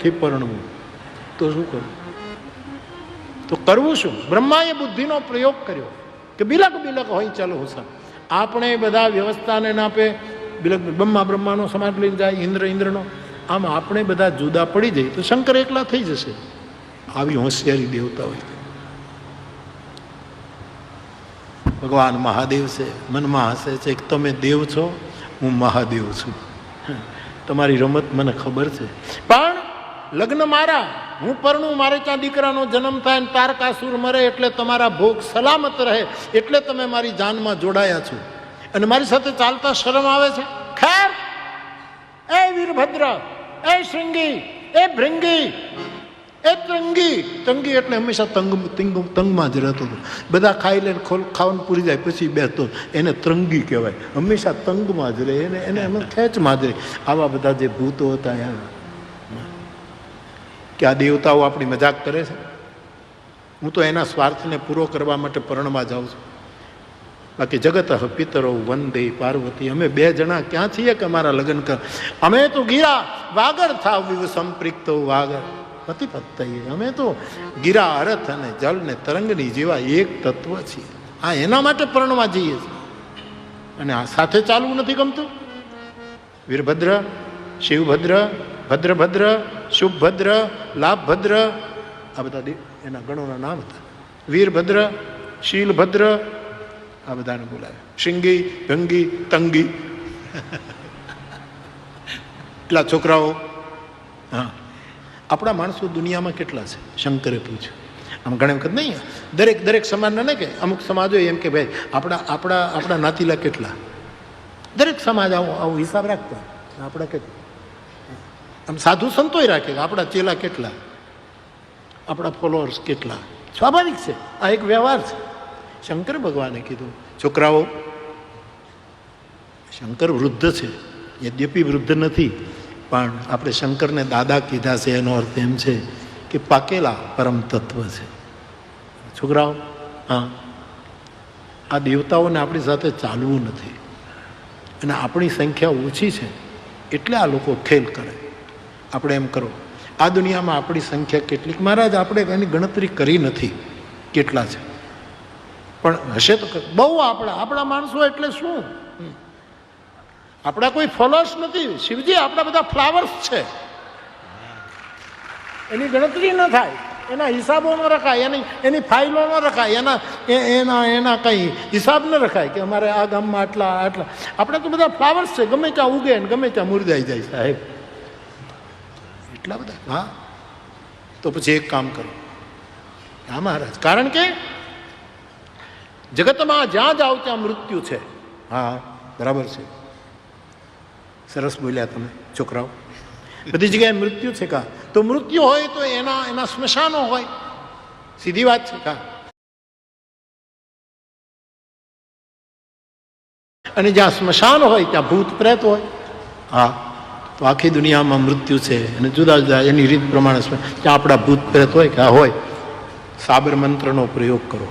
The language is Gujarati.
થી પરણવું. તો શું કરવું તો કરવું શું? બ્રહ્માએ બુદ્ધિનો પ્રયોગ કર્યો કે બિલક બિલક હોય ચાલો હુસન આપણે બધા વ્યવસ્થાને નાપે બિલક બ્રહ્મા બ્રહ્માનો સમાજ લઈને જાય, ઇન્દ્ર ઇન્દ્રનો. આમ આપણે બધા જુદા પડી જઈએ તો શંકર એકલા થઈ જશે. આવી હોશિયારી દેવતા હોય ભગવાન મહાદેવ છે, મનમાં હસે છે કે તમે દેવ છો, હું મહાદેવ છું. તમારી રમત મને ખબર છે. પણ લગ્ન મારા, હું પરણું, મારે ત્યાં દીકરાનો જન્મ થાય ને તારકાસુર મરે એટલે તમારા ભોગ સલામત રહે એટલે તમે મારી જાનમાં જોડાયા છો. અને મારી સાથે ચાલતા શરમ આવે છે? ખેર! એ વીરભદ્ર, એ શૃંગી, એ ભૃંગી, એ તંગી. તંગી એટલે હંમેશા તંગ તંગ, તંગમાં જ રહેતો હતો. બધા ખાઈ લઈને ખોલ, ખાવાનું પૂરી જાય, પછી બેસતો. એને તંગી કહેવાય. હંમેશા તંગમાં જ રહે. એને એને એમ ખેંચમાં જ રહે. આવા બધા જે ભૂતો હતા યાર કે આ દેવતાઓ આપણી મજાક કરે છે? હું તો એના સ્વાર્થને પૂરો કરવા માટે પરણવા જાઉં છું. બાકી જગત પિતરો વંદે પાર્વતી. અમે બે જણા ક્યાં છીએ કે અમારા લગ્ન કર? અમે તો ગીરા, વાગર થાવ સંપૃક્ત વાગર. પતિ પત્તઈએ અમે તો ગીરા, અરથ અને જલ ને તરંગની જેવા એક તત્વ છીએ. આ એના માટે પરણવા જઈએ છીએ. અને આ સાથે ચાલવું નથી ગમતું? વીરભદ્ર, શિવભદ્ર ભદ્રભદ્ર, શુભભદ્ર, લાભભદ્ર, આ બધા એના ગણોના નામ હતા. વીરભદ્ર, શીલભદ્ર, આ બધાને બોલાવે. શિંગી, ગંગી, તંગી. એટલા છોકરાઓ. હા. આપણા માણસો દુનિયામાં કેટલા છે? શંકરે પૂછ્યું. આમ ઘણી વખત નહીં, દરેક દરેક સમાજના નહીં કે અમુક સમાજો એમ કે ભાઈ, આપણા આપણા આપણા નાતીલા કેટલા? દરેક સમાજ આવો આવો હિસાબ રાખતા. આપણા કેટલા આમ સાધુ સંતોય રાખે કે આપણા ચેલા કેટલા? આપણા ફોલોઅર્સ કેટલા? સ્વાભાવિક છે, આ એક વ્યવહાર છે. શંકર ભગવાને કીધું, છોકરાઓ, શંકર વૃદ્ધ છે. યદ્યપી વૃદ્ધ નથી, પણ આપણે શંકરને દાદા કીધા છે, એનો અર્થ એમ છે કે પાકેલા પરમ તત્વ છે. છોકરાઓ, હા, આ દેવતાઓને આપણી સાથે ચાલવું નથી. અને આપણી સંખ્યા ઓછી છે, એટલે આ લોકો ખેલ કરે. આપણે એમ કરો. આ દુનિયામાં આપણી સંખ્યા કેટલીક? મહારાજ, આપણે એની ગણતરી કરી નથી. કેટલા છે? પણ હશે તો બહુ આપણા આપણા માણસો એટલે શું? આપણા કોઈ ફોલોઅર્સ નથી. શિવજી, આપણા બધા ફ્લાવર્સ છે. એની ગણતરી ન થાય. એના હિસાબો ન રખાય, એની એની ફાઇલો ન રખાય, એના એના એના કંઈ હિસાબ ન રખાય કે અમારે આ ગામમાં આટલા આટલા. આપણે તો બધા ફ્લાવર્સ છે. ગમે ત્યાં ઉગે ને ગમે ત્યાં મુરદાઈ જાય સાહેબ. એટલા બધા? હા. તો પછી એક કામ કરો. હા, મહારાજ. કારણ કે જગતમાં જ્યાં જાઓ ત્યાં મૃત્યુ છે. હા, બરાબર છે. સરસ બોલ્યા તમે, છોકરાઓ. બધી જગ્યાએ મૃત્યુ છે કા? તો મૃત્યુ હોય તો એના એના સ્મશાનો હોય. સીધી વાત છે કા? અને જ્યાં સ્મશાન હોય, ત્યાં ભૂત પ્રેત હોય. હા. તો આખી દુનિયામાં મૃત્યુ છે. અને જુદા જુદા એની રીત પ્રમાણે ત્યાં આપણા ભૂત પ્રેત હોય કે આ હોય, સાબર મંત્રનો પ્રયોગ કરો.